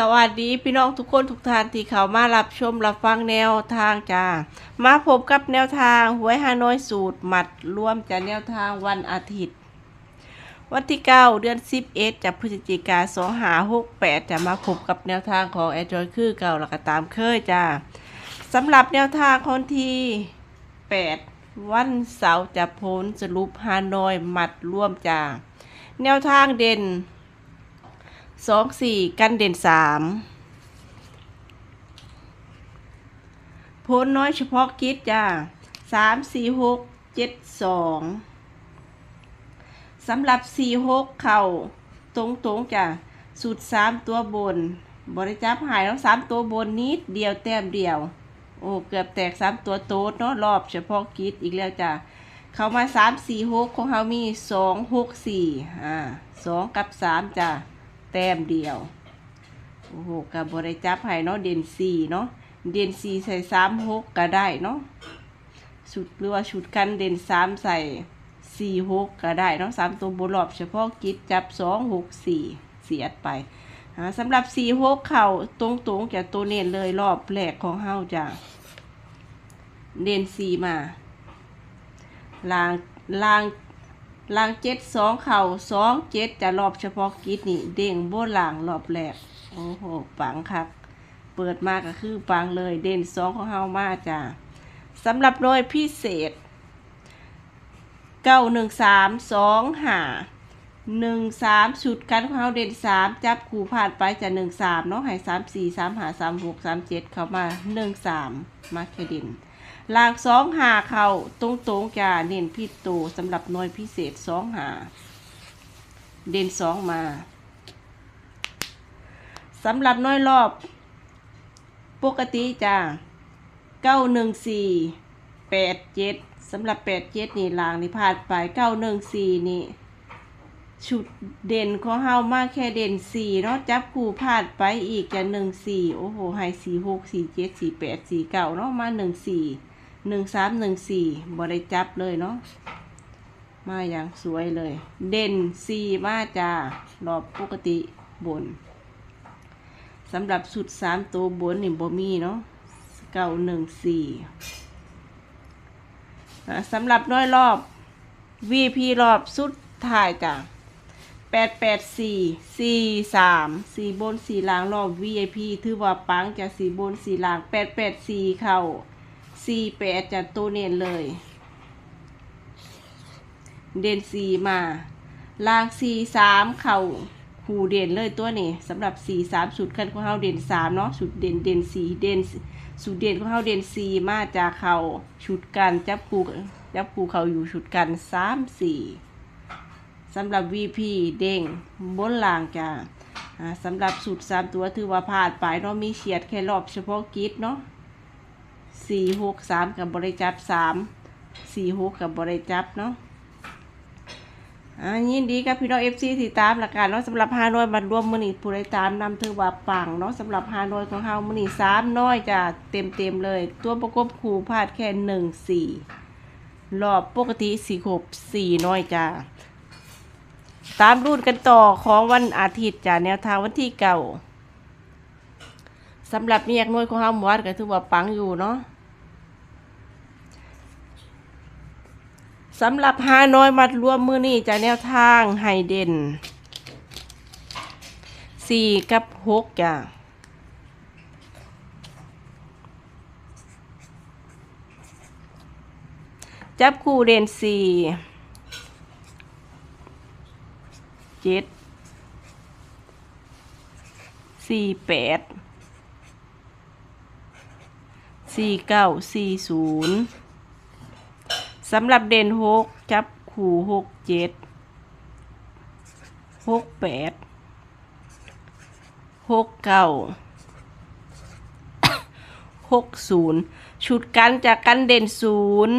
สวัสดีพี่น้องทุกคนทุกท่านที่เข้ามารับชมรับฟังแนวทางจ้า มาพบกับแนวทางหวยฮานอยสูตรหมัดร่วมจากแนวทางวันอาทิตย์ วันที่ 9 เดือน 11จากพฤศจิกา2หา68จะมาพบกับแนวทางของแอดจอยคือเก่าแล้วก็ตามเคยจ้าสำหรับแนวทางคนที่ 8 วันเสาร์จะพ้นสรุปฮานอยหมัดร่วมจ้าแนวทางเด่น สองสี่กันเด่นสามโพนน้อยเฉพาะกิจจ้าสามสี่หกเจ็ดสองสำหรับสี่หกเข่าตรงตรงๆจ้ะสูตรสามตัวบน บริจับหายแล้วสามตัวบนนิดเดียวแต้มเดียว โอ้เกือบแตกสามตัวโต๊ดเนาะรอบเฉพาะกิจอีกแล้วจ้ะเข้ามาสามสี่หกของเขามีสองหกสี่อ่าสองกับสามจ้ะ แต้มเดียว โอ้โหกับบริจับให้เนาะเด่นสี่เนาะเด่นสี่ใส่สามหกก็ได้เนาะชุดหรือว่าชุดกันเด่นสามใส่สี่หกก็ได้เนาะสามตัวบนรอบเฉพาะกิจจับสองหกสี่เสียดไปสำหรับสี่หกเข่าตรงๆจากตัวเน้นเลยรอบแรกของเฮาจ้ะเด่นสี่มาลางลาง หลางเจ็ดสองเข่าสองเจ็ดจะรอบเฉพาะกิจนี่ เด้งโบนลางรอบแรก โอ้โหปังครับเปิดมาก็คือปังเลยเด่นสองของเฮามาจ้ะสำหรับหน่วยพิเศษเก้าหนึ่งสามสองหาหนึ่งสามชุดกันของเฮาเด่นสามจับคู่ผ่านไปจะหนึ่งสามเนาะให้สามสี่สามหาสามหกสามเจ็ดเข้ามาหนึ่งสามมาแค่เด่น หลางสองหาเข่าตรงตรงๆจะเน้นพิษตูสำหรับหน่วยพิเศษสองหาเด่นสองมาสำหรับน่วยรอบ ปกติจ้าเก้าหนึ่งสี่แปดเจ็ดสำหรับแปดเจ็ดนี่ลางนี่พลาดไปเก้าหนึ่งสี่นี่ชุดเด่นของเฮามากแค่เด่นสี่เนาะจับคู่พลาดไปอีกจะหนึ่งสี่โอ้โหให้สี่หกสี่เจ็ดสี่แปดสี่เก้าเนาะมาหนึ่งสี่ หนึ่งสามหนึ่งสี่บริจับเลยเนาะมาอย่างสวยเลย เด่นสี่มาจารอบปกติบนสำหรับสุดสามตัวบนนี่บ่มีเนาะเก้าหนึ่งสี่สำหรับน้อยรอบ VP รอบสุดท้ายจ้ะแปดแปดสี่สี่สามสี่บนสี่ล่างรอบ VIP ถือว่าปังจะสี่บนสี่ล่างแปดแปดสี่เข่า สี่แปดจะตัวเน้นเลย เด่นสี่มาลางสี่สามเข่าคู่เด่นเลยตัวนี้สำหรับสี่สามสุดคันของเฮาเด่นสามเนาะสุดเด่นเด่นสี่เด่นสุดเด่นของเฮาเด่นสี่มาจากเข่าชุดกันจับคู่จับคู่เขาอยู่ชุดกันสามสี่สำหรับ VP เด้งบนล่างจ้าสำหรับสูตรสามตัวถือว่าพลาดไปเนาะมีเฉียดแค่รอบเฉพาะกิจเนาะ สี่หกสามกับบริจับสามสี่หกกับบริจับเนาะอ่ายินดีกับพี่น้องเอฟซีที่ตามละกันเนาะสำหรับฮานอยมารวมมือนีผู้ใดตามนำถือว่าปังเนาะสำหรับฮานอยของเฮามือนีสามน้อยจะเต็มเต็มเลย ตัวประกบคู่พลาดแค่หนึ่งสี่รอบปกติสี่หกสี่น้อยจ้าตามรุ่นกันต่อของวันอาทิตย์จากแนวทางวันที่เก่า สำหรับเมียกน้อยของเฮาหมวดก็ถือว่าปังอยู่เนาะสำหรับฮานอยมัดรวมมือนี่จากแนวทางไฮเดนสี่กับหกจ้ะจับคู่เด่นสี่เจ็ดสี่แปด สี่เก้าสี่ศูนย์สำหรับเด่นหกจับขู่หกเจ็ดหกแปดหกเก้าหกศูนย์ชุดกันจากกันเด่นศูนย์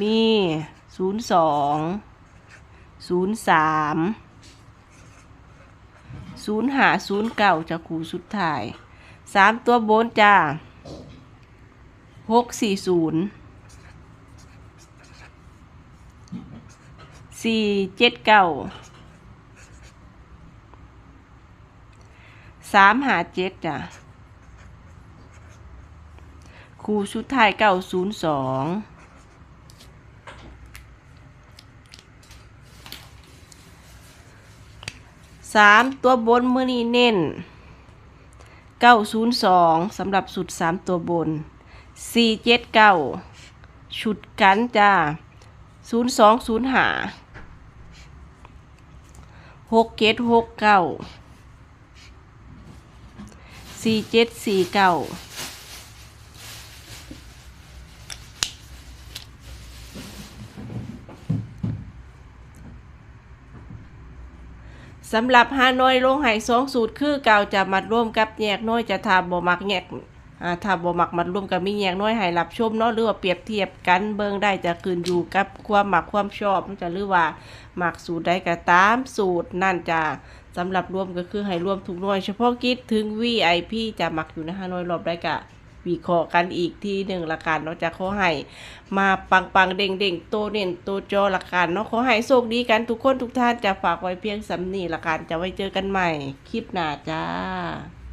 มีศูนย์สองศูนย์สามศูนย์หาศูนย์เก่าจะขู่สุดท้ายสามตัวโบนจ้า หกสี่ศูนย์สี่เจ็ดเก้าสามหาเจ็ดจ้ะคู่ชุดท้ายเก้าศูนย์สองสามตัวบนมือนี้เน้นเก้าศูนย์สองสำหรับสุดสามตัวบน สี่เจ็ดเก้าชุดกันจ้าศูนย์สองศูนย์หาหกเจ็ดหกเก้าสี่เจ็ดสี่เก้าสำหรับฮานอยลงไหสองสูตรคือเก่าจะมัดร่วมกับแยกน้อยจะทาบ่มักแยก อ่าถ้าบ่มักมัดร่วมกับมีแยกน้อยให้รับชมเนาะหรือว่าเปรียบเทียบกันเบิ่งได้จะขึ้นอยู่กับความมักความชอบจะหรือว่ามักสูตรใดก็ตามสูตรนั่นจะสำหรับรวมก็คือให้รวมทุกน่วยเฉพาะกิจถึง VIP จะมักอยู่ในฮานอยรอบได้กะวิเคราะห์กันอีกที่หนึ่งละกันเนาะจะขอให้มาปังปังเด้งเด้งโตเน่นโตจอละกันเนาะขอให้โชคดีกันทุกคนทุกท่านจะฝากไว้เพียงสำนีละกันจะไว้เจอกันใหม่ คลิปหน้าจ้า